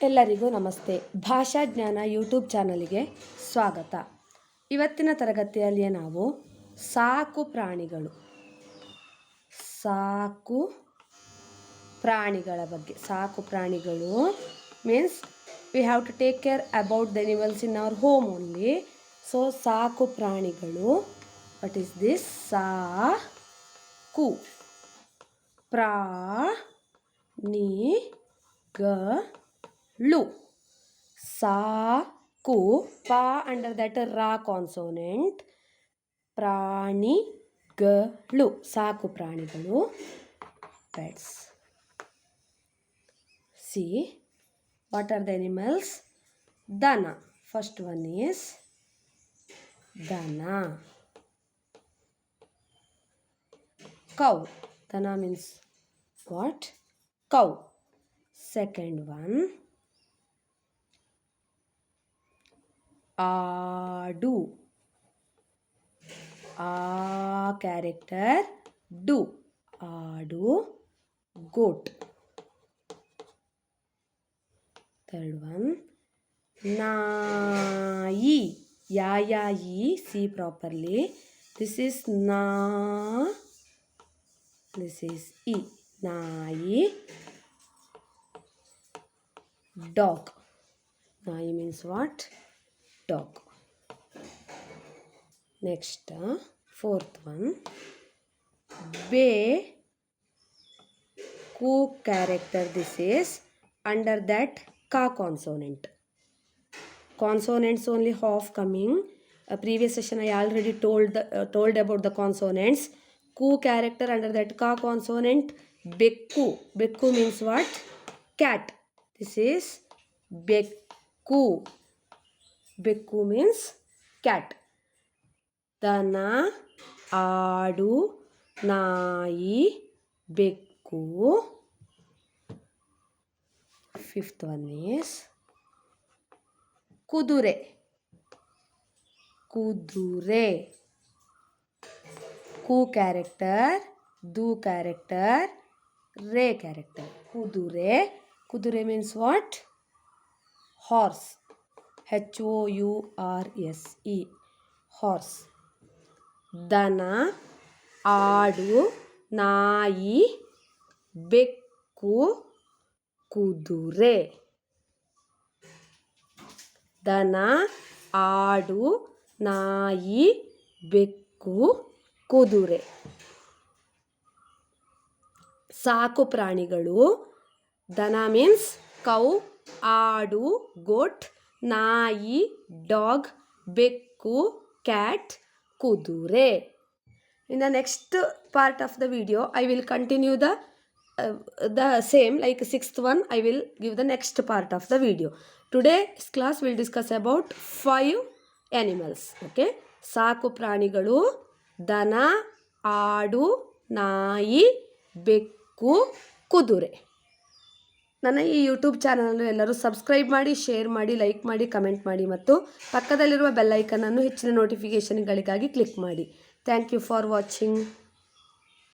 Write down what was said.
ಎಲ್ಲರಿಗೂ ನಮಸ್ತೆ. ಭಾಷಾ ಜ್ಞಾನ ಯೂಟ್ಯೂಬ್ ಚಾನಲಿಗೆ ಸ್ವಾಗತ. ಇವತ್ತಿನ ತರಗತಿಯಲ್ಲಿ ನಾವು ಸಾಕು ಪ್ರಾಣಿಗಳು. ಸಾಕು ಪ್ರಾಣಿಗಳ ಬಗ್ಗೆ. ಸಾಕು ಪ್ರಾಣಿಗಳು means we have to take care about the animals in our home only so ಸಾಕು ಪ್ರಾಣಿಗಳು ವಾಟ್ ಈಸ್ ದಿಸ್ ಸಾಕು ಪ್ರಾಣಿಗಳು ಸಾಕು ಪ ಅಂಡರ್ ದಟ್ ರಾ ಕಾನ್ಸೋನೆಂಟ್ ಪ್ರಾಣಿಗಳು ಸಾಕು ಪ್ರಾಣಿಗಳು pets see what are the animals ದನ ಫಸ್ಟ್ ಒನ್ ಈಸ್ ದನ cow dana means what cow second one a character do adu goat third one. nayi ya ya yi see properly. This is na this is e nayi dog. nayi means what dog next uh, fourth one. Be ku character this is under that ka consonant. Consonants only half coming. A previous session i already told the, uh, told about the consonants. Ku character under that ka consonant bekku. Bekku means what? Cat. This is bekku bekku means cat ದನ ಆಡು ನಾಯಿ ಬೆಕ್ಕು fifth one is ಕುದುರೆ ಕುದುರೆ ಕು character ದು character ರೇ character ಕುದುರೆ ಕುದುರೆ means what horse H O U R S E horse ದನ, ಆಡು, ನಾಯಿ, ಬೆಕ್ಕು, ಕುದುರೆ. ದನ, ಆಡು, ನಾಯಿ, ಬೆಕ್ಕು, ಕುದುರೆ. ಸಾಕು ಪ್ರಾಣಿಗಳು. ದನ ಮೀನ್ಸ್ ಕೌ ಆಡು ಗೋಟ್ ನಾಯಿ, ಡಾಗ್, ಬೆಕ್ಕು, ಕ್ಯಾಟ್, ಕುದುರೆ. In the next part of the video, I will continue the the same, like sixth one, I will give the next part of the video. Today class will discuss about five animals okay ಸಾಕು ಪ್ರಾಣಿಗಳು, ದನ, ಆಡು, ನಾಯಿ, ಬೆಕ್ಕು, ಕುದುರೆ. ನನ್ನ ಈ YouTube ಚಾನಲನ್ನು ಎಲ್ಲರೂ ಸಬ್ಸ್ಕ್ರೈಬ್ ಮಾಡಿ ಶೇರ್ ಮಾಡಿ ಲೈಕ್ ಮಾಡಿ ಕಮೆಂಟ್ ಮಾಡಿ ಮತ್ತು ಪಕ್ಕದಲ್ಲಿರುವ ಬೆಲ್ಲೈಕನನ್ನು ಹೆಚ್ಚಿನ ನೋಟಿಫಿಕೇಷನ್ಗಳಿಗಾಗಿ ಕ್ಲಿಕ್ ಮಾಡಿ. Thank you for watching